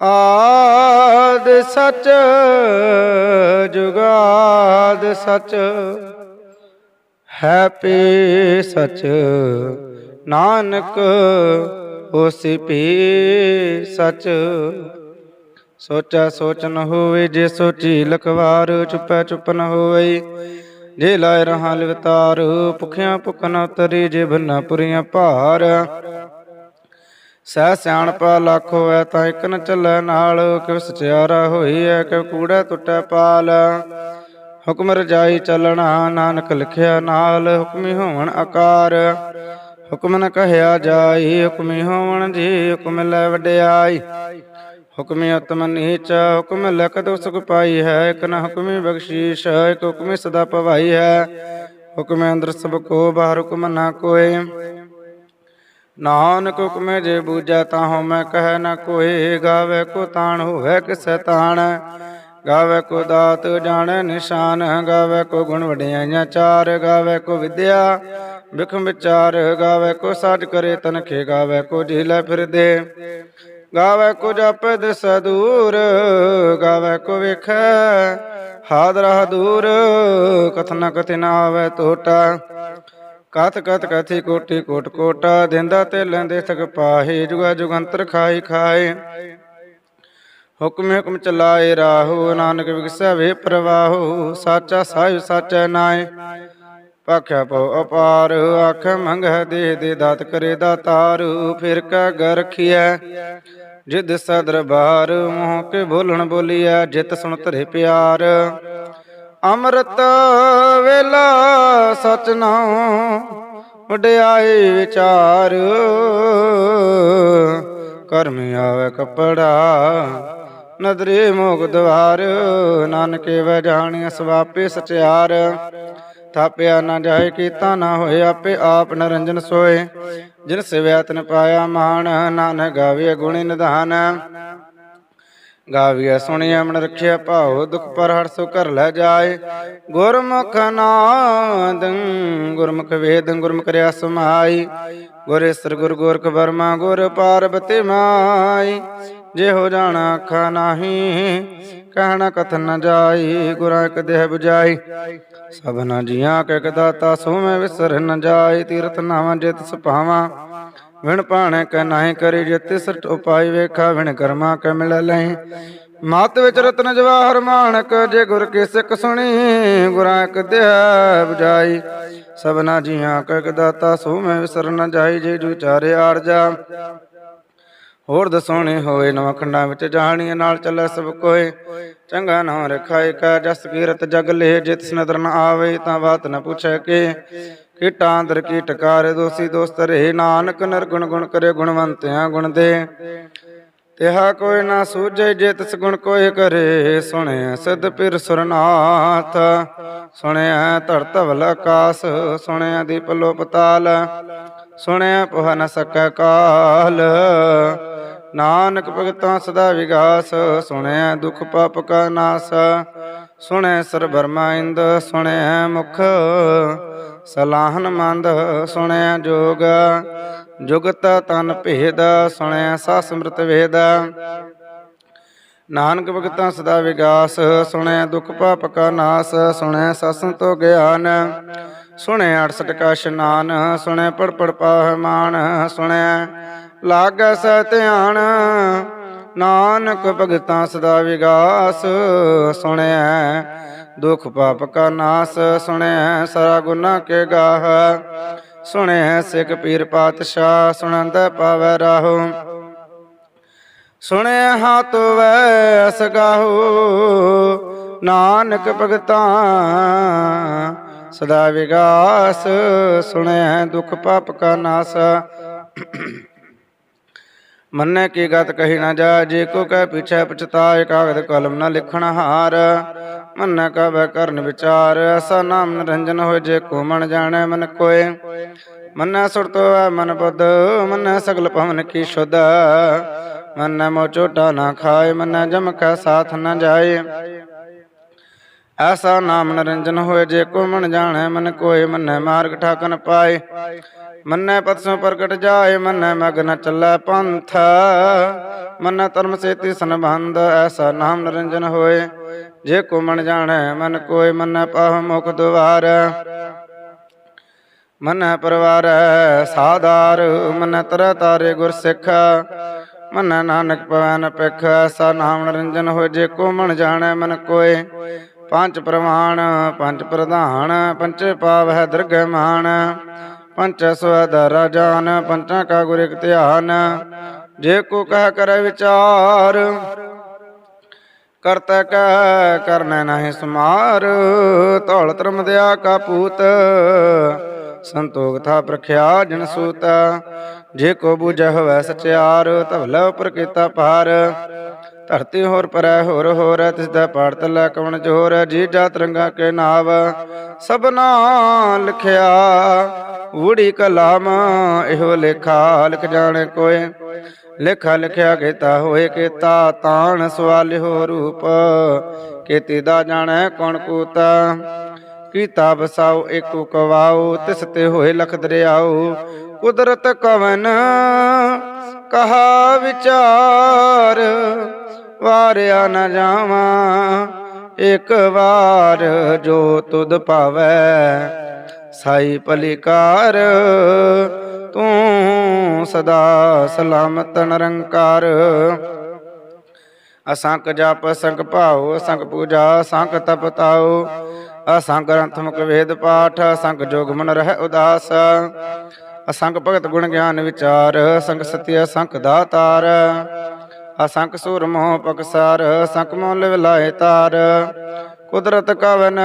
ਆਦ ਸਚ, ਜੁਗਾਦ ਸਚ। ਹੈ ਪੀ ਸਚ, ਨਾਨਕ ਹੋਸੀ ਪੀ ਸਚ। ਸੋਚਾ ਸੋਚ ਨ ਹੋਵੇ ਜੇ ਸੋਚੀ ਲਖਵਾਰ, ਚੁੱਪੈ ਚੁੱਪ ਨ ਹੋਵੇ। ਜੇ ਲਾਇ ਰਹਾ ਲਿਵਤਾਰ, ਭੁਖਿਆ ਭੁਖ ਨ ਉਤਰੀ, ਜੇ ਬੰਨਾ ਪੁਰੀਆਂ ਭਾਰ। ਸਹਿ ਸਿਆਣਪ ਲੱਖ ਹੋਇ ਤਾਂ ਇਕ ਨ ਚੱਲੈ ਨਾਲ, ਕਿਵ ਸਚਿਆਰਾ ਹੋਈ ਕਿਵ ਕੂੜਾ ਟੁੱਟੈ ਪਾਲ। ਹੁਕਮ ਰਜਾਈ ਚੱਲਣਾ, ਨਾਨਕ ਲਿਖਿਆ ਨਾਲ, ਹੁਕਮੀ ਹੋਵਣ ਆਕਾਰ। ਹੁਕਮ ਨ ਕਹਿਆ ਜਾਈ, ਹੁਕਮੀ ਹੋਵਣ ਜੀ, ਹੁਕਮ ਲੈ ਵਡਿਆਈ। ਹੁਕਮੀ ਉਤਮ ਨੀਚ, ਹੁਕਮ ਲਖ ਦੋ ਸੁਖ ਪਾਈ ਹੈ, ਇਕ ਨ ਹੁਕਮੀ ਬਖਸ਼ੀਸ਼, ਇਕ ਹੁਕਮੀ ਸਦਾ ਪਵਾਈ ਹੈ। ਹੁਕਮ ਅੰਦਰ ਸਭ ਕੋ, ਬਾਹਰ ਹੁਕਮ ਨਾ ਕੋਏ ਨਾਨਕ ਹੁਕਮੇ ਜੇ ਬੂਝੈ ਤਾਂ ਹਉ ਮੈਂ ਕਹਿ ਨ ਕੋਏ ਗਾਵੇ ਕੋ ਤਾਣ ਹੋਵੇ ਕਿਸੈ ਤਾਣ। ਗਾਵੇ ਕੋ ਦਾਤ ਜਾਣੈ ਨਿਸ਼ਾਨ, ਗਾਵੇ ਕੋ ਗੁਣ ਵਡਿਆਈਆਂ ਚਾਰ, ਗਾਵੇ ਕੋ ਵਿਦਿਆ ਵਿਖਮ ਵਿਚਾਰ, ਗਾਵੇ ਕੋ ਸਾਜ ਕਰੇ ਤਨਖੇ, ਗਾਵੇ ਕੋ ਢੀਲੇ ਫਿਰਦੇ। ਗਾਵੇ ਕੋ ਜਪੈ ਦਿਸ ਦੂਰ, ਗਾਵੇ ਕੋ ਵੇਖੈ ਹਾਦਰਾ ਦੂਰ, ਕਥਨਾ ਕਥਿ ਨਾ ਆਵੇ ਟੋਟਾ ਕਤ ਕਤ ਕਥੀ ਕੋਟੀ ਕੋਟ ਕੋਟਾ ਦਿੰਦਾ ਤੇ ਲੈਂਦੇ ਸਕ ਪਾਹੇ, ਜੁਗਾ ਜੁਗੰਤਰ ਖਾਈ ਖਾਏ। ਹੁਕਮ ਹੁਕਮ ਚਲਾਏ ਰਾਹੋ, ਨਾਨਕ ਵਿਗਸੈ ਵੇ ਪ੍ਰਵਾਹੋ, ਸਾਚਾ ਸਾਹਿਬ ਸਾਚੈ ਨਾਏ। ਪਾਖਿਆ ਪਉ ਅਪਾਰ, ਆਖ ਮੰਗਹਿ ਦੇ ਦੇ ਦਾਤ ਕਰੇ ਦਾਤਾਰ, ਫਿਰ ਕਾ ਗਰ ਰਖੀਐ ਜਿਦ ਸਦਰਬਾਰ, ਮੋਹ ਕੇ ਬੋਲਣ ਬੋਲੀਐ, ਜਿਤ ਸੁਣ ਧਰੇ ਪਿਆਰ। ਅੰਮ੍ਰਿਤ ਵੇਲਾ ਸਚ ਨਾਉ ਵਿਚਾਰ। ਕਰਮ ਆਵੇ ਕਪੜਾ, ਨਦਰੇ ਮੋਗ ਦਵਾਰ। ਨਾਨਕੇ ਵੈ ਜਾਣਿਆ ਸਵਾਪੇ ਸਚਿਆਰ। ਥਾਪਿਆ ਨਾ ਜਾਏ ਕੀਤਾ ਨਾ ਹੋਏ ਆਪੇ ਆਪ ਨਰੰਜਨ ਸੋਏ। ਜਿਨ ਸਿਵਿਆ ਤਨ ਪਾਇਆ ਮਾਨ ਨਾਨਕ ਗਾਵੇ ਗੁਣੀ ਨਿਧਾਨ। ਗਾਵੀਐ ਸੁਣਿਆ ਮਨ ਰਖਿਆ ਭਾਉ, ਦੁਖ ਪਰ ਹਰ ਸੋ ਘਰ ਲੈ ਜਾਏ। ਗੁਰਮੁਖ ਨਾਦ, ਗੁਰਮੁਖ ਵੇਦ, ਗੁਰਮੁਖ ਰਿਆ ਸਮਾਈ ਗੁਰੇਸਰ ਗੁਰ ਗੋਰਖ ਬਰਮਾ ਗੁਰ ਪਾਰਬਤੀ ਮਾਈ। ਜੇ ਹੋ ਜਾਣਾ ਅੱਖਾ ਨਾਹੀ, ਕਹਿਣਾ ਕਥ ਨ ਜਾਈ, ਗੁਰਾਂ ਇੱਕ ਦੇਹ 부ਜਾਈ ਸਭਨਾ ਜੀਆਂ ਕੈ ਕਦਾਤਾ ਸੋ ਮੈਂ ਵਿਸਰ ਨ ਜਾਈ, ਤੀਰਥ ਨਾਵਾਂ ਜਿਤ ਸੁਭਾਵਾਂ। ਵਿਣ ਪਾਣੇ ਕੈ ਨਾਹੀ ਕਰੀ ਜੇ ਤਿਸਰ ਉਪਾਈ ਵੇਖਾ ਵਿਣ ਕਰਮਾ ਕੈ ਮਿਲ ਲੈ ਮਤ ਵਿੱਚ ਰਤਨ ਜਵਾਹਰ ਮਾਨਕ ਜੇ ਗੁਰ ਕੀ ਸਿੱਖ ਸੁਣੀ, ਗੁਰਾਂ ਇੱਕ ਦਿਆ 부ਜਾਈ ਸਭਨਾ ਜੀਆਂ ਕੈ ਕਦਾਤਾ ਸੋ ਮੈਂ ਵਿਸਰ ਨ ਜਾਈ, ਜੇ ਜੂ ਚਾਰੇ ਆਰਜਾ ਹੋਰ ਦਸੋਣੇ ਹੋਏ, ਨਵਾਂ ਖੰਡਾਂ ਵਿੱਚ ਜਾਣੀਏ ਨਾਲ ਚੱਲੇ ਸਭ ਕੋਏ। ਚੰਗਾ ਨਾ ਰਖਾਇ ਕਾ, ਜਸ ਕੀਰਤ ਜਗ ਲੇ, ਜਿਤ ਨਦਰ ਨ ਆਵੇ ਤਾਂ ਬਾਤ ਨ ਪੁੱਛੈ ਕੇ। ਕੀਟਾਂ ਅੰਦਰ ਕੀਟਕਾਰ ਦੋਸੀ ਦੋਸਤ ਰਹੇ, ਨਾਨਕ ਨਿਰਗੁਣ ਗੁਣ ਕਰੇ, ਗੁਣਵੰਤਿਆਂ ਗੁਣ ਦੇ। ਤਿਹਾ ਕੋਈ ਨਾ ਸੂਝੇ, ਜੇ ਤਿਸ ਗੁਣ ਕੋਈ ਕਰੇ ਸੁਣਿਆ ਸਿਧ ਪਿਰ ਸੁਰਨਾਥ। ਸੁਣਿਆ ਧਰ ਧਵਲ ਆਕਾਸ ਸੁਣਿਆ ਦੀਪ ਲੋ ਪਤਾਲ ਸੁਣਿਆ ਪਹ ਨ ਸਕੈ ਕਾਲ। ਨਾਨਕ ਭਗਤਾਂ ਸਦਾ ਵਿਗਾਸ ਸੁਣਿਆ ਦੁਖ ਪਾਪ ਕਾ ਨਾਸ। ਸੁਣਿਆ ਸਰ ਬਰਮਾ ਇੰਦ ਸੁਣਿਆ ਮੁਖ। ਸਲਾਹਨ ਮੰਦ ਸੁਣਿਆ ਜੋਗ। ਜੁਗਤ ਤਨ ਭੇਦ ਸੁਣਿਆ ਸਾ ਸਮ੍ਰਿਤ ਵੇਦ। ਨਾਨਕ ਭਗਤਾਂ ਸਦਾ ਵਿਗਾਸ ਸੁਣਿਆ ਦੁਖ ਪਾਪ ਕਾ ਨਾਸ। ਸੁਣਿਆ ਸਸਨ ਤੋ ਗਿਆਨ। ਸੁਣਿਆ 68 ਕਾ ਇਸ਼ਨਾਨ ਸੁਣਿਆ ਪੜ ਪੜ ਪਾਹਮਾਨ ਸੁਣਿਆ ਲਾਗੈ ਸਹਿ ਧਿਆਨ, ਨਾਨਕ ਭਗਤਾਂ ਸਦਾ ਵਿਗਾਸ ਸੁਣਿਆ ਦੁਖ ਪਾਪ ਕਾ ਨਾਸ ਸੁਣਿਆ ਸਾਰਾ ਗੁਨਾ ਕੇ ਗਾਹ। ਸੁਣਿਆ ਸਿੱਖ ਪੀਰ ਪਾਤਸ਼ਾਹ, ਸੁਣੰਦ ਪਾਵੈ ਰਾਹੋ। ਸੁਣਿਆ ਹਾਤ ਵੈ ਅਸਗਾਹੋ ਨਾਨਕ ਭਗਤਾਂ ਸਦਾ ਵਿਗਾਸ ਸੁਣਿਆ ਦੁਖ ਪਾਪ ਕਾ ਨਾਸ ਮੰਨੇ ਕੀ ਗਤ ਕਹੀ ਨਾ ਜਾ ਜੇ ਕੋ ਕਹਿ ਪਿਛੈ ਪਛਤਾਏ, ਕਾਗਦ ਕਲਮ ਨਾ ਲਿਖਣ ਹਾਰ। ਮੰਨ ਕਬੈ ਕਰਨ ਵਿਚਾਰ ਐਸਾ ਨਾਮ ਨਿਰੰਜਨ ਹੋਏ, ਜੇ ਕੋ ਮਨ ਜਾਣੈ ਮਨ ਕੋਏ। ਮੰਨੈ ਸੁਰਤੋ ਹੈ ਮਨ ਬੁੱਧ, ਮੰਨੈ ਸਗਲ ਭਵਨ ਕੀ ਸ਼ੁੱਧ। ਮੰਨੈ ਮੋ ਚੋਟਾ ਨਾ ਖਾਏ, ਮੰਨੈ ਜਮ ਕੈ ਸਾਥ ਨਾ ਜਾਏ। ਐਸਾ ਨਾਮ ਨਿਰੰਜਨ ਹੋਏ, ਜੇ ਕੋ ਮਨ ਜਾਣੈ ਮਨ ਕੋਏ, ਮੰਨੈ ਮਾਰਗ ਠਾਕਨ ਪਾਏ। ਮੰਨੈ ਪਤਸੋਂ ਪ੍ਰਗਟ ਜਾਏ, ਮੰਨੈ ਮਗਨ ਚੱਲੈ ਪੰਥ। ਮੰਨੈ ਧਰਮ ਸੇਤੀ ਸੰਬੰਧ, ਐਸਾ ਨਾਮ ਨਿਰੰਜਨ ਹੋਏ। ਜੇ ਕੋ ਮਨ ਜਾਣੈ, ਮਨ ਕੋਇ, ਮੰਨੈ ਪਾਹ ਮੁਖ ਦੁਆਰ। ਮੰਨੈ ਪਰਵਾਰ ਸਾਦਾਰ ਮੰਨੈ ਤਰ ਤਾਰੇ ਗੁਰ ਸਿੱਖ। ਮੰਨੈ ਨਾਨਕ ਪਵਨ ਪਿਖ ਐਸਾ ਨਾਮ ਨਿਰੰਜਨ ਹੋਏ। ਜੇ ਕੋ ਮਨ ਜਾਣੈ, ਮਨ ਕੋਇ, ਪੰਜ ਪ੍ਰਮਾਣ ਪੰਜ ਪ੍ਰਧਾਨ ਪੰਚੇ ਪਾਵ ਹੈ ਦਰਗਮਾਨ ਪੰਚ ਸਵਦ ਰਾਜਾਨ, ਪੰਚਾਂ ਕਾ ਗੁਰ ਇਕ ਧਿਆਨ, ਜੇ ਕੋ ਕਹਿ ਕਰ ਵਿਚਾਰ, ਕਰਤਾ ਕੈ ਕਰਨੈ ਨਾਹਿ ਸਮਾਰ, ਧੌਲ ਧਰਮ ਦਿਆ ਕਾ ਪੂਤ, ਸੰਤੋਖ ਥਾ ਪ੍ਰਖਿਆ ਜਨ ਸੂਤ ਜੇ ਕੋ ਬੂਝੈ ਹੋਵੈ ਸਚਿਆਰ ਧਵਲਾ ਉਪਰ ਕੀਤਾ ਪਾਰ ਧਰਤੀ ਹੋਰ ਪਰੈ ਹੋਰ ਹੋਰ, ਤਿਸ ਦਾ ਪਾੜ ਤਲੇ ਕਵਣ ਜੋਰ, ਜੀ ਜਾ ਤਰੰਗਾ ਕੇ ਨਾਵ। ਸਭਨਾ ਲਿਖਿਆ ਊੜੀ ਕਲਾਮ, ਇਹੋ ਲੇਖਾ, ਲਿਖ ਜਾਣੇ ਕੋਏ। ਲੇਖਾ ਲਿਖਿਆ ਕੀਤਾ ਹੋਏ ਕੀਤਾ, ਤਾਣ ਸਵਾਲਿਓ ਰੂਪ। ਕੀਤੀ ਦਾ ਜਾਣੈ ਕੌਣ ਕੂਤਾ। ਕੀਤਾ ਬਸਾਓ ਏਕੋ ਕਵਾਓ, ਤਿਸ ਤੇ ਹੋਏ ਲਖ ਦਰਿਆਓ। ਕੁਦਰਤ ਕਵਨ ਕਹਾ ਵਿਚਾਰ, ਵਾਰਿਆ ਨ ਜਾਵਾਂ, ਇੱਕ ਵਾਰ ਜੋ ਤੁਧ ਭਾਵੈ, ਸਾਈ ਭਲਿਕਾਰ ਤੂੰ ਸਦਾ ਸਲਾਮਤ ਨਿਰੰਕਾਰ। ਅਸੰਕ ਜਪ ਸੰਗ ਭਾਉ ਅਸੰਖ ਪੂਜਾ ਅਸੰਖ ਤਪ ਤਾਉ ਅਸੰਖ ਗ੍ਰੰਥ ਮੁਖ ਵੇਦ ਪਾਠ ਅਸੰਖ ਜੋਗ ਮਨ ਰਹਿ ਉਦਾਸ। ਅਸੰਖ ਭਗਤ ਗੁਣ ਗਿਆਨ ਵਿਚਾਰ ਅਸੰਖ ਸਤਿ ਅਸੰਖ ਦਾਤਾਰ। ਅਸੰਖ ਸੂਰ ਮੋਹ ਪਕਸਾਰ, ਅਸੰਖ ਮੋਹ ਲਿਵ ਤਾਰ। ਕੁਦਰਤ ਕਵਨ,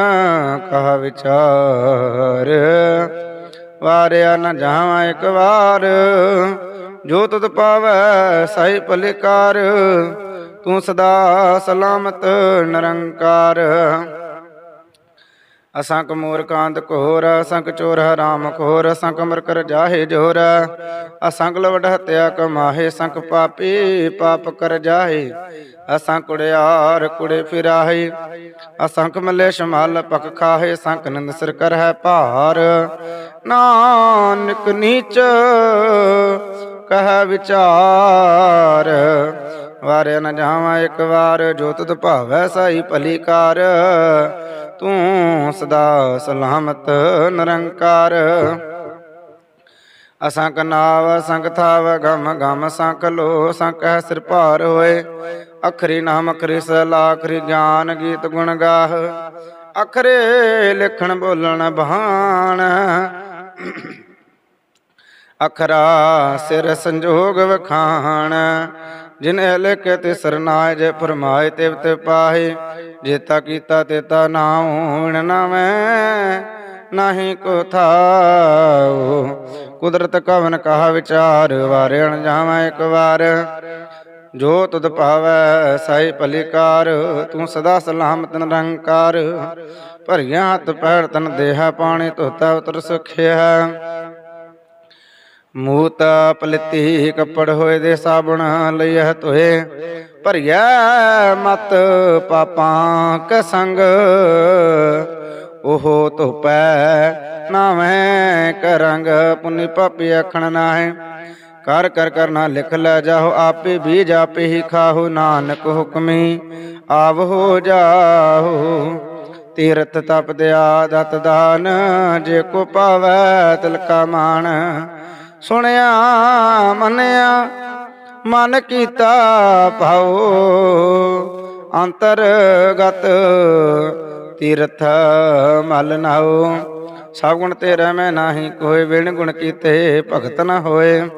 ਕਹਾ ਵਿਚਾਰ। ਵਾਰਿਆ ਨ ਜਾਵਾਂ ਇੱਕ ਵਾਰ, ਜੋ ਤੁਧ ਪਾਵੈ ਸਾਈ ਭਲਿਕਾਰ। ਤੂੰ ਸਦਾ ਸਲਾਮਤ, ਨਿਰੰਕਾਰ। ਅਸੰਕ ਮੂਰ ਕਾਂਦ ਘੋਰ, ਅਸੰਖ ਚੋਰ ਹਰਾਮ ਖੋਰ, ਅਸੰਖ ਮਰ ਕਰ ਜਾਹੇ ਜੋਰ। ਅਸੰਖ ਲਵਡ ਹਤਿਆ ਕਮਾਹੇ ਸੰਖ ਪਾਪੀ ਪਾਪ ਕਰ ਜਾਹੇ। ਅਸੰਖ ਕੁੜਿਆਰ ਕੁੜੇ ਫਿਰਾਹੇ, ਅਸੰਖ ਮਲੇ ਸ਼ਮਾਲ ਪਕ ਖਾਹੇ, ਅਸੰਖ ਨੰਦ ਸਿਰ ਕਰ ਹੈ ਭਾਰ। ਨਾਨਕ ਨੀਚ ਕਹ ਵਿਚਾਰ, ਵਾਰਿਆ ਨ ਜਾਵਾਂ ਇੱਕ ਵਾਰ, ਜੋ ਤੁਧ ਭਾਵੈ ਸਾਈ ਭਲੀ ਕਾਰ। ਤੂੰ ਸਦਾ ਸਲਾਮਤ ਨਿਰੰਕਾਰ। ਅਸੰਖ ਨਾਵ ਅਸੰਖ ਥਾਵ, ਗਮ ਗਮ ਸੰਖ ਲੋ ਸੰਖ ਹੈ ਸਿਰ ਭਾਰ ਹੋਏ। ਅਖਰੀ ਨਾਮ, ਅਖਰੀ ਸਲਾ, ਅਖਰੀ ਗਿਆਨ, ਗੀਤ ਗੁਣ ਗਾਹ। ਅਖਰੇ ਲਿਖਣ, ਬੋਲਣ ਬਹਾਨ ਅਖਰਾ ਸਿਰ ਸੰਜੋਗ ਵਖਾਣ। ਜਿਨ ਲਿਖ ਤੇ ਸਰਨਾਇ ਜੇ ਫਰਮਾਏ ਤੇ ਤੇ ਪਾਹੇ ਜੇਤਾ ਕੀਤਾ ਤੇਤਾ ਨਾਉ ਵਿਣ ਨਾਵੇਂ, ਨਹੀਂ ਕੋ ਥਾਉ। ਕੁਦਰਤ ਕਵਨ ਕਹਾ ਵਿਚਾਰ ਵਾਰਿਣ ਜਾਵਾਂ ਇੱਕ ਵਾਰ। ਜੋ ਤੁਧ ਭਾਵੈ ਸਾਈ ਭਲਿਕਾਰ, ਤੂੰ ਸਦਾ ਸਲਾਮਤ ਨਿਰੰਕਾਰ। ਭਰੀਆਂ ਹੱਥ ਪੈਰ ਤਨ ਦੇਹਾ ਪਾਣੀ, ਧੋਤਾ ਉਤਰ ਸੁਖਿਆ। ਮੂਤ ਪਲਤੀ ਕੱਪੜ ਹੋਏ ਦੇ ਸਾਬਣ ਲਈਐ ਧੋਏ। ਭਰਿਆ ਮਤ ਪਾਪਾਂ ਕ ਸੰਗ। ਉਹ ਧੋਪੈ ਨਾਵੇਂ ਕਰੰਗ ਪੁੰਨੀ ਪਾਪੀ ਆਖਣ ਨਾਹੇ, ਕਰ ਕਰ ਕਰਨਾ ਲਿਖ ਲੈ ਜਾਹੋ ਆਪੇ, ਬੀਜ ਆਪੇ ਹੀ ਖਾਹੋ ਨਾਨਕ ਹੁਕਮੀ। ਆਵ ਹੋ ਜਾਓ ਤੀਰਥ ਤਪ ਦਿਆ ਦਤ ਦਾਨ। ਜੇ ਕੋ ਪਾਵੈ ਤਿਲਕਾ ਮਾਣ ਸੁਣਿਆ, ਮੰਨਿਆ, ਮਨ ਕੀਤਾ ਭਾਉ। ਅੰਤਰਗਤ ਤੀਰਥ ਮਲ ਨਾਉ। ਸਭ ਗੁਣ ਤੇਰਾ ਮੈਂ ਨਾਹੀ ਕੋਏ ਵਿਣ ਗੁਣ ਕੀਤੇ ਭਗਤ ਨਾ ਹੋਏ।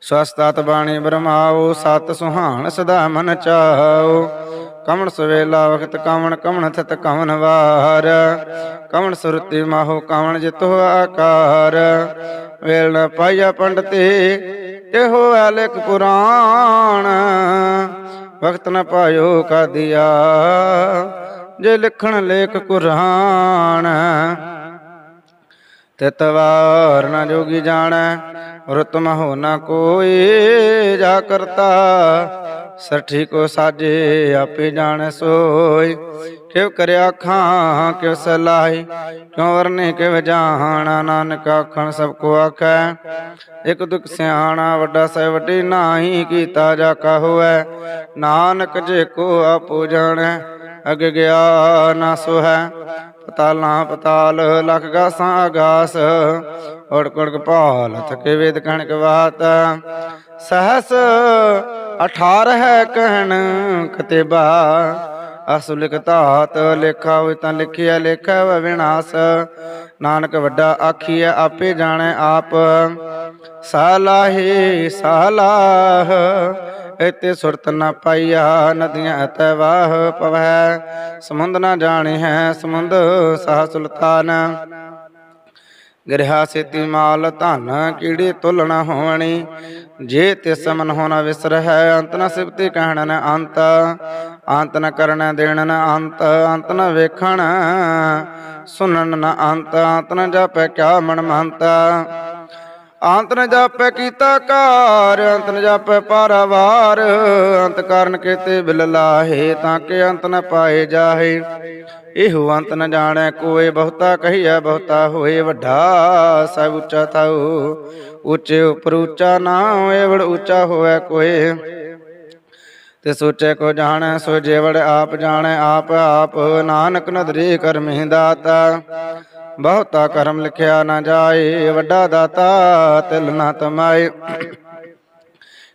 ਸਵਸਤਤ ਬਾਣੀ ਬਰਮਾਓ ਸਤ ਸੁਹਾਣ ਸਦਾ ਮਨ ਚਾਓ ਕਵਣ ਸਵੇਲਾ ਵਖਤ ਕਵਣ ਕਮਣ ਥਤ ਕਵਣ ਵਾਰ। ਕਵਣ ਸੁਰਤੀ ਮਾਹੋ ਕਵਣ ਜਿਤੋ ਆਕਾਰ। ਵੇਲ ਨ ਪਾਈਆ ਪੰਡਤੇ ਇਹੋ ਹੈ ਲਿਖ ਪੁਰਾਣ। ਵਕਤ ਨ ਪਾਇਓ ਕਾਦੀਆ, ਜੇ ਲਿਖਣ ਲੇਖ ਕੁਰਾਨ ਤਿਤਵਾਰ ਨ ਜੋਗੀ ਜਾਣੈ ਰਤਮ ਹੋ ਨ ਕੋਈ ਜਾ ਕਰਤਾ। ਸਠੀ ਕੋ ਸਾਜੇ, ਆਪੇ ਜਾਣੈ ਸੋਈ। ਕਿਵ ਕਰਿਆ ਖਾਂ ਕਿਵ ਸਲਾਈ ਕਿਉ ਵਰਨੇ ਕਿਵ ਜਾਣਾ, ਨਾਨਕ ਆਖਣ ਸਭ ਕੋ ਆਖੈ। ਇਕ ਦੁਖ ਸਿਆਣਾ, ਵੱਡਾ ਸਹਿ ਵੱਡੀ ਨਾਹੀ, ਕੀਤਾ ਜਾ ਕਾ ਹੋਐ ਨਾਨਕ ਜੇ ਕੋ ਆਪੋ ਜਾਣੈ, ਅਗ ਗਿਆ ਨਾ ਸੋਹੈ। ਪਤਾਲਾਂ ਪਤਾਲ, ਲਖ ਗਾਸਾਂ ਆਗਾਸ ਔੜ ਕੁੜਕ ਭਾਲ, ਥਕੇ ਵੇਦ ਕਣਕ ਬਾਤ ਸਹਸ 18 ਹੈ ਕਹਿਣ ਕਤੇਬਾ ਅਸੁ ਲਿਖ ਧਾਤ ਲੇਖਾ ਹੋਇ ਤਾਂ ਲਿਖਿਆ ਲੇਖਾ ਵਾ ਵਿਨਾਸ਼। ਨਾਨਕ ਵੱਡਾ ਆਖੀਐ, ਆਪੇ ਜਾਣੈ ਆਪ। ਸਾਲਾਹੇ ਸਾਲਾਹ ਇਤੇ ਸੁਰਤ ਨਾ ਪਾਈਆ, ਨਦੀਆਂ ਤੈ ਵਾਹ ਪਵੈ। ਸਮੁੰਦ ਨਾ ਜਾਣੇ ਹੈ, ਸਮੁੰਦ ਸਾਹ ਸੁਲਤਾਨ। ਗ੍ਰਹਾ ਸੇਤੀ ਮਾਲ ਧਨ ਕੀੜੇ ਤੁਲਣਾ ਹੋਣੀ। ਜੇ ਤਿਸ ਮਨ ਹੋਣਾ ਵਿਸਰ ਹੈ ਅੰਤ ਨ ਸਿਫਤੀ ਕਹਿਣ ਨ ਅੰਤ। ਅੰਤ ਨ ਕਰਨ ਦੇਣ ਨ ਅੰਤ ਅੰਤ ਨ ਵੇਖਣ ਸੁਣਨ ਨ ਅੰਤ। ਅੰਤ ਨ ਜਾਪੈ ਕਿਆ ਮਨ ਮੰਤ। ਅੰਤ ਨ ਜਾਪੈ ਕੀਤਾ ਕਾਰ, ਅੰਤ ਨ ਜਾਪੈ ਪਾਰਾਵਾਰ। ਅੰਤ ਕਾਰਨ ਕੀਤੇ ਬਿਲ ਲਾਹੇ, ਤਾਂ ਕਿ ਅੰਤ ਨ ਪਾਏ ਜਾਹੇ। ਇਹੋ ਅੰਤ ਨ ਜਾਣੈ, ਕੋਏ ਬਹੁਤਾ ਕਹੀਐ, ਬਹੁਤਾ ਹੋਏ ਵੱਡਾ। ਸਭ ਉੱਚਾ ਥਾਉ, ਉੱਚੇ ਉਪਰ ਉੱਚਾ ਨਾ ਹੋਏ ਉੱਚਾ ਹੋਵੇ ਕੋਏ। ਤੇ ਸੋਚੇ ਕੋ ਜਾਣੈ ਸੋ ਜੇਵੜ ਆਪ ਜਾਣੈ, ਆਪ ਆਪ ਨਾਨਕ ਨਦਰੀ ਕਰਮੀ ਦਾਤਾ। ਬਹੁਤਾ ਕਰਮ ਲਿਖਿਆ ਨਾ ਜਾਏ, ਵੱਡਾ ਦਾਤਾ ਤਿਲ ਨਾ ਤਮਾਏ।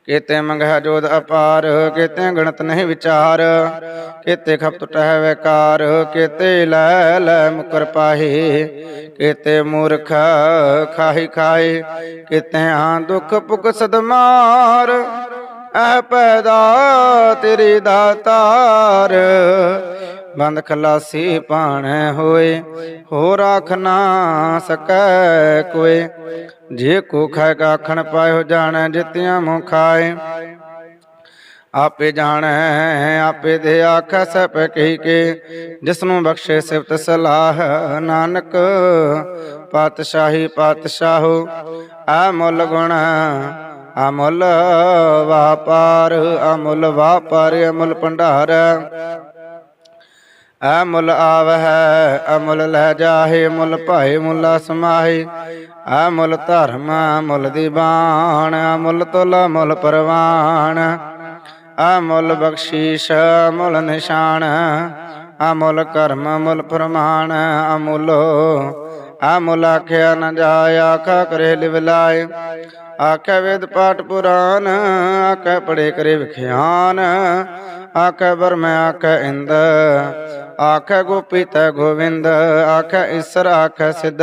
ਕੀਤੇ ਮੰਗਿਆ ਜੋਦ ਅਪਾਰ, ਕੀਤੇ ਗਣਤ ਨਹੀਂ ਵਿਚਾਰ। ਕੀਤੇ ਖਪਤ ਟਹਿ ਵਿਕਾਰ, ਕੀਤੇ ਲੈ ਲੈ ਮੁਕਰ ਪਾਹੀ। ਕੀਤੇ ਮੂਰਖ ਖਾਹੀ ਖਾਏ ਕੀਤੇ ਆ ਦੁਖ ਪੁਗ ਸਦਮਾਰ ਐ ਪੈਦਾ ਤੇਰੀ ਦਾਤਾਰ ਬੰਦ ਖਲਾਸੀ ਪਾਣੈ ਹੋਏ ਹੋ ਰਾਖ ਨਾ ਸਕੈ ਕੋਏ। ਜੇ ਕੋ ਖਾਇ ਆਖਣ ਪਾਇਓ ਜਾਣੈ ਜਿਤਿਆਂ ਮੋ ਖਾਏ। ਆਪੇ ਜਾਣੈ, ਆਪੇ ਦੇ ਆਖੈ ਸਭ ਕਹੀ ਕੇ। ਜਿਸ ਨੂੰ ਬਖਸ਼ੇ ਸਿਫਤ ਸਲਾਹ ਨਾਨਕ, ਪਾਤਸ਼ਾਹੀ ਪਾਤਸ਼ਾਹੋ, ਆ ਗੁਣ ਅਮੁੱਲ ਵਾਪਾਰ ਅਮੁੱਲ ਵਾਪਾਰ ਅਮੁੱਲ ਭੰਡਾਰ। ਅਮੁੱਲ ਆਵਹਿ ਅਮੁੱਲ ਲੈ ਜਾਹੇ, ਮੁੱਲ ਭਾਏ ਮੁੱਲਾ ਸਮਾਹੇ। ਅਮੁੱਲ ਧਰਮ, ਮੁੱਲ ਦੀਵਾਨ ਅਮੁੱਲ ਤੁਲ, ਮੁੱਲ ਪਰਵਾਨ ਅਮੁੱਲ ਬਖਸ਼ੀਸ਼, ਮੁੱਲ ਨਿਸ਼ਾਨ। ਅਮੁੱਲ ਕਰਮ, ਮੁੱਲ ਪ੍ਰਮਾਣ। ਅਮੁੱਲ ਅਮੁੱਲ ਆਖਿਆ ਨ ਜਾਏ ਆਖਾ ਕਰੇ ਲਿਵ ਲਾਏ। ਆਖੇ ਵੇਦ ਪਾਠ ਪੁਰਾਨ ਆਖੇ ਪੜੇ ਕਰੇ ਵਿਖਿਆਨ। ਆਖੇ ਬਰਮ ਆਖੇ ਇੰਦ। ਆਖੈ ਗੋਪੀ ਤੈ ਗੋਵਿੰਦ, ਆਖੇ ਈਸਰ, ਆਖੇ ਸਿੱਧ।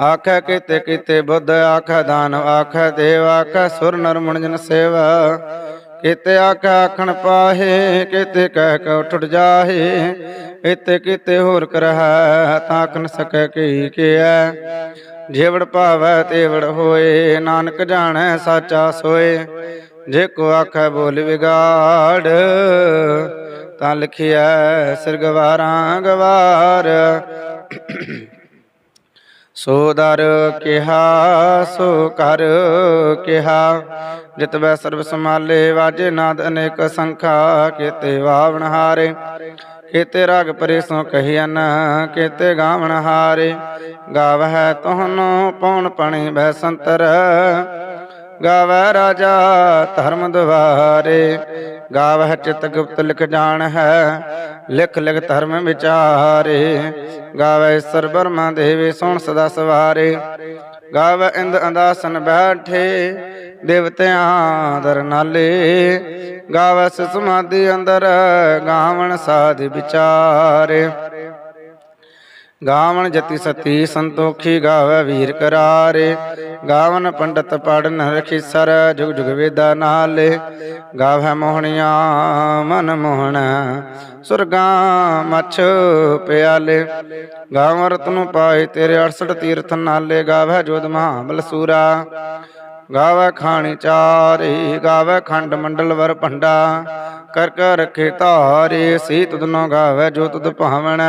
ਆਖੇ ਕੀਤੇ ਕੀਤੇ ਬੁੱਧ, ਆਖੇ ਦਾਨਵ ਆਖੇ ਦੇਵ, ਆਖੈ ਸੁਰ ਨਰ ਮੁਨ ਜਨ ਸੇਵਾ। ਕੀਤੇ ਆਖੈ ਆਖਣ ਪਾਹੇ, ਕਿਤੇ ਕਹਿ ਕੇ ਉੱਠ ਜਾਹੇ। ਇਤੇ ਕੀਤੇ ਹੋਰ ਕਰਹਿ, ਤਾਂ ਕਨ ਸਕੈ ਕੀ ਕੀਐ। ਜੇਵੜ ਭਾਵੈ ਤੇਵੜ ਹੋਏ, ਨਾਨਕ ਜਾਣੈ ਸਾਚਾ ਸੋਏ। ਜੇ ਕੋ ਆਖੈ ਬੋਲ ਵਿਗਾੜ ਤਾਂ ਲਿਖਿਆ ਸਿਰਗਵਾਰਾਂ ਗਵਾਰ। ਸੋ ਦਰ ਕਿਹਾ, ਸੋ ਕਰ ਕਿਹਾ। ਜਿਤਵੈ ਸਰਬ ਸਮਾਲੇ ਵਾਜੇ ਨਾਦ ਅਨੇਕ ਸੰਖਾ। ਕੀਤੇ ਵਾਵਣ ਹਾਰੇ, ਕੀਤੇ ਰਾਗ ਪਰੇ ਸੋ ਕਹੀਨ ਕੀਤੇ ਗਾਵਣ ਹਾਰੇ। ਗਾਵਹਿ ਤੋਹਨੋ ਪਉਣ ਪਣੀ ਬੈ ਸੰਤਰ। ਗਾਵੈ ਰਾਜਾ ਧਰਮ ਦੁਆਰੇ ਗਾਵਹਿ ਚਿਤ ਗੁਪਤ ਲਿਖ ਜਾਣ ਹੈ ਲਿਖ ਲਿਖ ਧਰਮ ਵਿਚਾਰੇ। ਗਾਵੈ ਈਸਰ ਬਰਮਾ ਦੇਵੇ ਸੁਣ ਸਦਾ ਸਵਾਰੇ, ਗਾਵੈ ਇੰਦ ਅੰਦਾਸਨ ਬੈਠੇ ਦੇਵਤਿਆਂ ਦਰ ਨਾਲੇ। ਗਾਵੈ ਸਿ ਸਮਾਧੀ ਅੰਦਰ ਗਾਵਣ ਸਾਧ ਵਿਚਾਰੇ। ਗਾਵਣ ਜਤੀ ਸਤੀ ਸੰਤੋਖੀ ਗਾਵੇ ਵੀਰ ਕਰਾਰੇ। ਗਾਵਨ ਪੰਡਤ ਪੜਨ ਰਖੀ ਸਰ, ਜੁਗ ਜੁਗ ਵੇਦਾ ਨਾਲੇ। ਗਾਵੇ ਮੋਹਣੀਆਂ, ਮਨ ਮੋਹਣ, ਸੁਰਗਾ ਮਛ ਪਿਆਲੇ। ਗਾਵ ਰਤਨ ਪਾਏ ਤੇਰੇ 68 ਤੀਰਥ ਨਾਲੇ। ਗਾਵੇ ਜੋਧ ਮਹਾਬਲ ਸੂਰਾ। ਗਾਵੇ ਖਾਣੀ ਚਾਰੇ, ਗਾਵੇ ਖੰਡ ਮੰਡਲ ਵਰ ਭੰਡਾ। ਕਰ ਕਰ ਰਖੇ ਧਾਰੇ ਸੀ ਤੁਧਨੋ ਗਾਵੇ ਜੋ ਤੁਧ ਭਾਵਣ।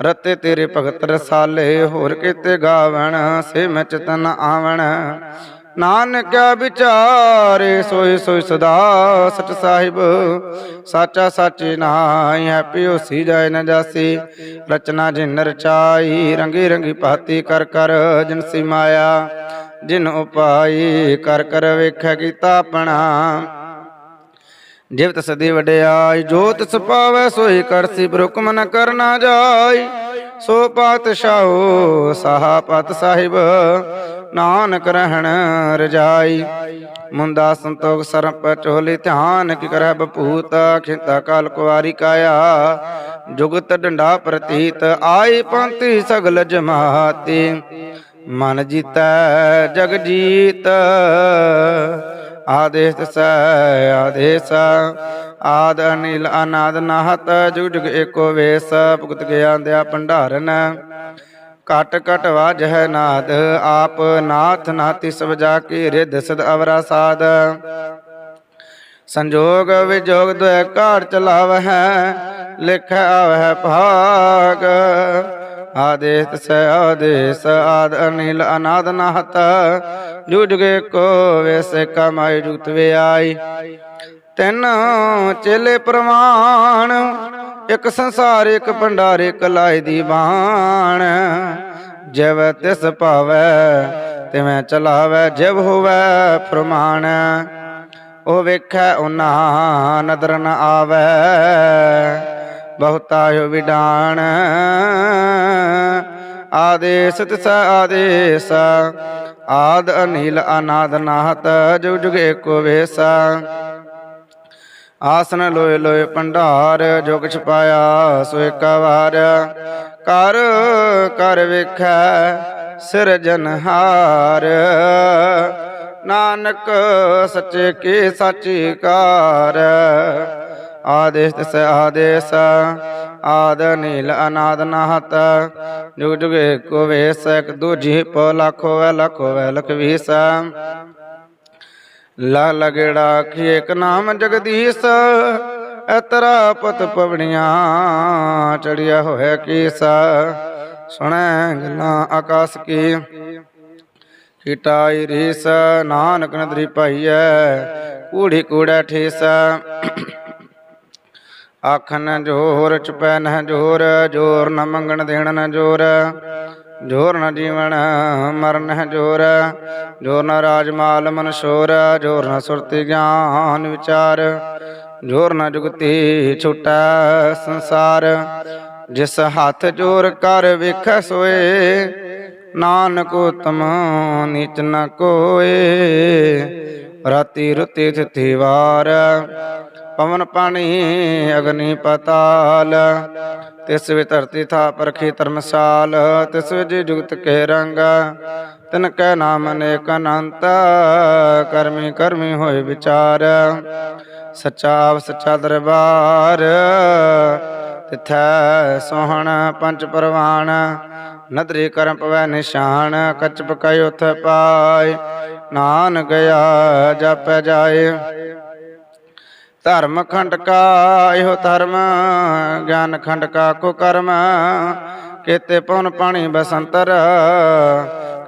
ਰਤੇ ਤੇਰੇ ਭਗਤ ਰਸਾਲੇ, ਹੋਰ ਕਿਤੇ ਗਾਵਣ ਸੇ ਮੈਂ ਚਤਨ ਆਵਣ। ਨਾਨਕ ਵਿਚਾਰੇ ਸੋਈ ਸੋਈ ਸਦਾ ਸਚ ਸਾਹਿਬ। ਸਾਚਾ ਸਾਚੇ ਨਾਈ ਹੈ ਪਿਓ ਸੀ ਜਾਇ ਨ ਜਾਸੀ। ਰਚਨਾ ਜਿਨ ਰਚਾਈ, ਰੰਗੀ ਰੰਗੀ ਭਾਤੀ ਕਰ ਕਰ, ਜਿਨ ਸੀ ਮਾਇਆ, ਜਿਨ ਉਪਾਈ, ਕਰ ਕਰ ਵੇਖੈ ਕੀਤਾ ਆਪਣਾ। ਜਿਵ ਤਸ ਦੀ ਵਡਿਆਈ, ਜੋ ਤਿਸ ਪਾਵੈ ਸੋਈ ਕਰਸੀ ਬਰੁਕਮ ਨ ਕਰਨਾ ਜਾਈ। ਸੋ ਪਾਤਸ਼ਾਹੋ, ਸਾਹਾ ਪਤ ਸਾਹਿਬ, ਨਾਨਕ ਰਹਿਣ ਰਜਾਈ। ਮੁੰਦਾ ਸੰਤੋਖ ਸਰਪ ਚੋਲੀ, ਧਿਆਨ ਕੀ ਕਰੈ ਬਪੂਤ, ਖਿੰਤਾ ਕਾਲ ਕੁਵਾਰੀ ਕਾਇਆ। ਜੁਗਤ ਡੰਡਾ ਪ੍ਰਤੀਤ, ਆਈ ਪੰਥੀ ਸਗਲ ਜਮਾਤੀ। ਮਨ ਜੀਤੈ ਜਗ ਜੀਤ। ਆਦੇਸ ਤਸੈ ਆਦੇਸ ਆਦ ਅਨਿਲ ਅਨਾਦ ਨਾਹਤ, ਜੁਗ ਜੁਗ ਏਕੋ ਵੇਸ, ਭੁਗਤ ਗਿਆ ਦਿਆ ਭੰਡਾਰਨ। ਕਟ ਕਟ ਵਾਜਹਿ ਨਾਦ, ਆਪ ਨਾਥ ਨਾਤੀ ਸਭ ਜਾ ਕੇ ਰਿਧ ਸਦ ਅਵਰਾ ਸਾਧ ਸੰਜੋਗ ਵਿਜੋਗ ਦੁਇ ਹੈ ਲਿਖ ਲਿਖੈ ਆਵਹਿ ਭਾਗ। ਆਦੇਸ ਤਸੈ ਆਦੇਸ ਆਦ ਅਨਿਲ ਅਨਾਦ ਨਾਹਤ। ਜੁਗ ਜੁਗੇ ਕੋ ਵੇਸੇ ਕਮਾਈ ਜੁਗਤ ਵੇ ਆਈ ਤਿੰਨ ਚੇਲੇ ਪ੍ਰਮਾਣ ਇੱਕ ਸੰਸਾਰ, ਇੱਕ ਭੰਡਾਰ, ਇੱਕ ਦੀ ਬਾਣ। ਜਿਵ ਤਿਸ ਭਾਵੈ, ਤਿਵੇਂ ਚਲਾਵੈ, ਜਿਵ ਹੋਵੈ ਪ੍ਰਮਾਣ ਉਹ ਵੇਖੈ ਉਹਨਾਂ ਨਦਰ ਨ ਆਵੈ। ਬਹੁਤਾ ਹੋ ਵਿਡਾਣ। ਆਦੇਸ ਤਿਸ ਆਦੇਸ, ਆਦ ਅਨੀਲ ਅਨਾਦ ਨਾਹਤ, ਜੁਗ ਜੁਗ ਏਕੋ ਵੇਸਾ। ਆਸਨ ਲੋਏ ਲੋਏ ਭੰਡਾਰ ਜੋ ਕਿਛ ਪਾਇਆ ਸੋ ਇੱਕ ਵਾਰ। ਕਰ ਕਰ ਵੇਖੈ ਸਿਰਜਨਹਾਰ ਨਾਨਕ ਸੱਚੇ ਕੀ ਸਾਚੀ ਕਾਰ। ਆਦੇਸ ਤਿਸ ਆਦੇਸ, ਆਦ ਨੀਲ ਅਨਾਦ ਨਾਹਤ, ਜੁਗ ਜੁਗ ਏਕੋ ਵੇਸ, ਇਕ ਦੂਜੀ ਪੋ ਲੱਖੋ ਵੈ ਲੱਖੋ ਵੈ ਲਖ ਲਾ ਲਗੜਾ ਕੀ ਇੱਕ ਨਾਮ ਜਗਦੀਸ਼ ਐਤਰਾ ਪਤ ਪਵਣੀਆਂ ਚੜਿਆ ਹੋਇਆ ਕੀਸਾ। ਸੁਣੈ ਗੱਲਾਂ ਆਕਾਸ ਕੀ, ਕੀਟਾਈ ਰੀਸ, ਨਾਨਕ ਨਦਰੀ ਪਾਈਐ, ਕੂੜੀ ਕੂੜਾ ਠੇਸ। ਆਖਨ ਜੋਰ ਚੁਪੈ ਨ ਜੋਰ ਜੋਰ ਨ ਮੰਗਣ ਦੇਣ ਨ ਜੋਰ। ਜੋਰ ਨ ਜੀਵਨ, ਮਰਨ ਹੈ ਜੋਰ। ਜੋਰ ਨ ਰਾਜਮਾਲ ਮਨ ਸ਼ੋਰ। ਜੋਰ ਨ ਸੁਰਤੀ ਗਿਆਨ ਵਿਚਾਰ। ਜੋਰ ਨ ਜੁਗਤੀ ਛੁਟਾ ਸੰਸਾਰ। ਜਿਸ ਹੱਥ ਜੋਰ ਕਰ ਵੇਖੈ ਸੋਏ, ਨਾਨਕ ਉਤਮ ਨੀਚ ਨ ਕੋਏ। ਰਾਤੀ ਰੁਤੀ ਥਿਤੀ ਵਾਰ। ਪਵਨ ਪਾਣੀ, ਅਗਨੀ ਪਤਾਲ। ਤਿਸ ਵਿ ਧਰਤੀ ਥਾ ਪਰਖੀ ਧਰਮਸਾਲ। ਤਿਸ ਵਿ ਜੁਗਤ ਕੇ ਰੰਗ। ਤਿਨ ਕੈ ਨਾਮ ਅਨੇਕ ਅਨੰਤ। ਕਰਮੀ ਕਰਮੀ ਹੋਏ ਵਿਚਾਰ। ਸੱਚਾ ਸੱਚਾ ਦਰਬਾਰ। ਤਿਥੈ ਸੋਹਣ ਪੰਜ ਪਰਵਾਨ। ਨਦਰੀ ਕਰਮ ਪਵੈ ਨਿਸ਼ਾਨ। ਕਚਪ ਪਕਾਇ ਉਥ ਪਾਇ ਨਾਨ ਗਿਆ ਜਪੈ ਜਾਏ। ਧਰਮ ਖੰਡ ਕਾ ਇਹੋ ਧਰਮ, ਗਿਆਨ ਖੰਡ ਕਾ ਕੋ ਕਰਮ। ਕਿਤੇ ਪਉਨ ਪਾਣੀ ਬਸੰਤਰ,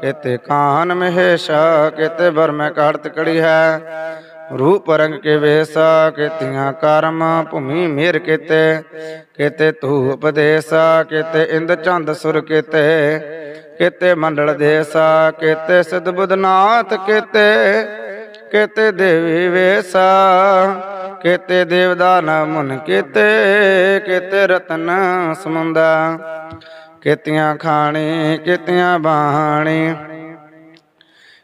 ਕੇਤੇ ਕਾਨ ਮਹੇਸ਼, ਕਿਤੇ ਬਰਮੈ ਕਾੜਤ ਕੜੀ ਹੈ। ਰੂਪ ਰੰਗ ਕੇ ਵੇਸ, ਕੇਤੀਆਂ ਕਰਮ, ਭੂਮੀ ਮੇਰ ਕਿਤੇ। ਕਿਤੇ ਤੂ ਉਪਦੇਸ, ਕਿਤੇ ਇੰਦ ਚੰਦ ਸੁਰ ਕਿਤੇ। ਕਿਤੇ ਮੰਡਲ ਦੇਸ, ਕਿਤੇ ਸਿਧ ਬੁਧਨਾਥ ਕਿਤੇ। ਕੇਤੇ ਦੇਵੀ ਵੇਸਾ, ਕੇਤੇ ਦੇਵਦਾਨ ਮੁਨ ਕੇਤੇ ਕੇਤੇ ਰਤਨ ਸਮੁੰਦਾ। ਕੇਤੀਆਂ ਖਾਣੀ, ਕੇਤੀਆਂ ਬਾਣੀ,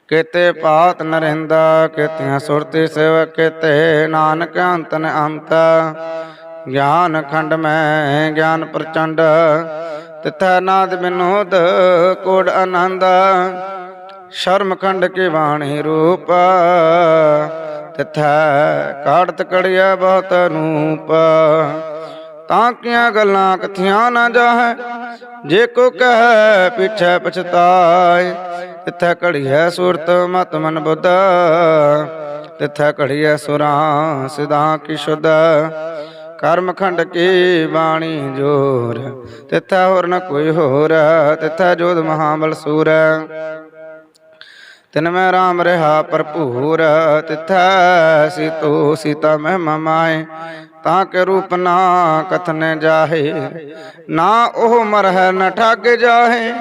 ਕੇਤੇ ਪਾਤ ਨਰਿੰਦਾ, ਕੇਤੀਆਂ ਸੁਰਤੀ ਸੇਵ ਕੇਤੇ ਨਾਨਕ ਅੰਤ ਨ ਅੰਤ। ਗਿਆਨ ਖੰਡ ਮੈਂ, ਗਿਆਨ ਪ੍ਰਚੰਡ, ਤਿਥੈ ਨਾਦ ਬਿਨੋਦ, ਕੋੜ ਆਨੰਦ। ਸ਼ਰਮਖੰਡ ਕੀ ਬਾਣੀ ਰੂਪ, ਤਿਥੈ ਕਾੜਤ ਕੜਿਆ ਬਹੁਤ ਅਨੂਪ। ਤਾਂ ਕੀਆਂ ਗੱਲਾਂ ਕਥੀਆਂ ਨਾ ਜਾਹੈ, ਜੇ ਕੋ ਕਹੈ ਪਿਛੈ ਪਛਤਾਏ। ਤਿਥੈ ਘੜੀਐ ਸੁਰਤ ਮਤ ਮਨ ਬੁੱਧ, ਤਿਥੈ ਘੜੀਐ ਸੁਰਾਂ ਸਿਧਾਂ ਕੀ ਸ਼ੁੱਧ। ਕਰਮ ਖੰਡ ਕੀ ਬਾਣੀ ਜੋਰ, ਤਿਥੈ ਹੋਰ ਨ ਕੋਈ ਹੋਰ, ਤਿਥੈ ਜੋਧ ਮਹਾਬਲ ਸੂਰ। ਤਿਨ ਮੈਂ ਰਾਮ ਰਹਾ ਭਰਪੂਰ, ਤਿਥੈ ਸੀਤੋ ਸੀਤਾ ਮਹਿ ਮਮਾਏ ਤਾਂ ਕੇ ਰੂਪ ਨਾ ਕਥਨ ਜਾਹੇ, ਨਾ ਉਹ ਮਰਹਿ ਨ ਠੱਗ ਜਾਹੇ,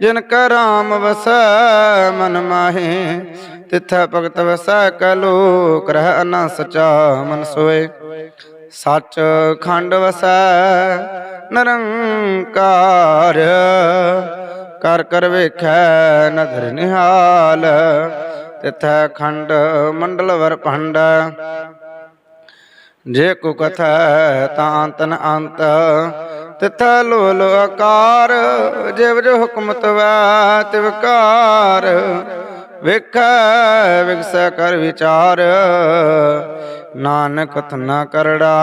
ਜਿਨ ਕਾ ਰਾਮ ਵਸੈ ਮਨ ਮਾਹੇ। ਤਿਥੈ ਭਗਤ ਵਸੈ ਕੈ ਲੋਕ ਰਹਿ ਅਨ ਸਚਾ ਮਨ ਸੋਏ। ਸੱਚ ਖੰਡ ਵਸੈ, ਨਿਰੰਕਾਰ ਕਰ ਕਰ ਵੇਖੈ ਨਦਰ ਨਿਹਾਲ, ਤਿਥੈ ਖੰਡ ਮੰਡਲ ਵਰ ਭੰਡ। ਜੇ ਕੋ ਕਥੈ ਤਾਂ ਅੰਤ ਨ ਅੰਤ, ਤਿਥੈ ਲੋ ਲੋ ਆਕਾਰ, ਜਿਵ ਜੋ ਹੁਕਮ ਤਵੈ ਤਿਵਕਾਰ ਵੇਖੈ, ਵਿਗਸੈ ਕਰ ਵਿਚਾਰ, ਨਾਨਕ ਕਥਨਾ ਕਰੜਾ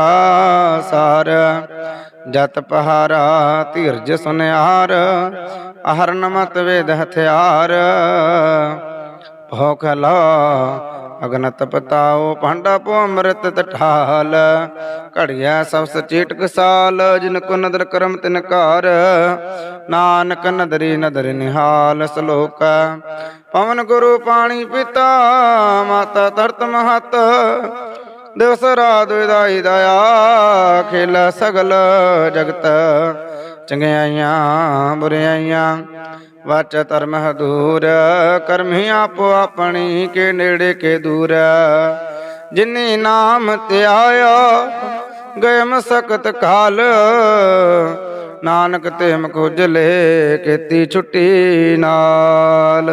ਸਾਰ। ਜਤ ਪਹਾਰਾ ਧੀਰਜ ਸੁਨਿਆਰ, ਅਹਰਨ ਮਤ ਵੇਦ ਹਥਿਆਰ। ਭੋਖ ਲਾ ਅਗਨਤ ਪਤਾਓ, ਭਾਂਡਾ ਪੋ ਅੰਮ੍ਰਿਤ ਤਠਾਲ। ਘੜਿਆ ਸਭ ਸਚੇਟਕ ਸਾਲ ਜਿਨ ਕੋ ਨਦਰ ਕਰਮ ਤਿਨ ਘਰ। ਨਾਨਕ ਨਦਰੀ ਨਦਰ ਨਿਹਾਲ ਸਲੋਕ ਪਵਨ ਗੁਰੂ ਪਾਣੀ ਪਿਤਾ, ਮਾਤਾ ਧਰਤ ਮਹਤ। ਦਿਵਸ ਰਾਤ ਵਿਦਾਈ ਦਇਆ, ਖੇਲਾ ਸਗਲ ਜਗਤ। ਚੰਗਿਆਈਆਂ, ਬੁਰਿਆਈਆਂ, ਵਾਚ ਧਰਮ ਹਦੂਰ। ਕਰਮੀ ਆਪੋ ਆਪਣੀ ਕੇ ਨੇੜੇ ਕੇ ਦੂਰ। ਜਿਨੀ ਨਾਮ ਧਿਆਇਆ ਗਏ ਮਸਕਤ ਕਾਲ। ਨਾਨਕ ਤੇ ਮਕੁਜਲੇ ਕੀਤੀ ਛੁੱਟੀ ਨਾਲ।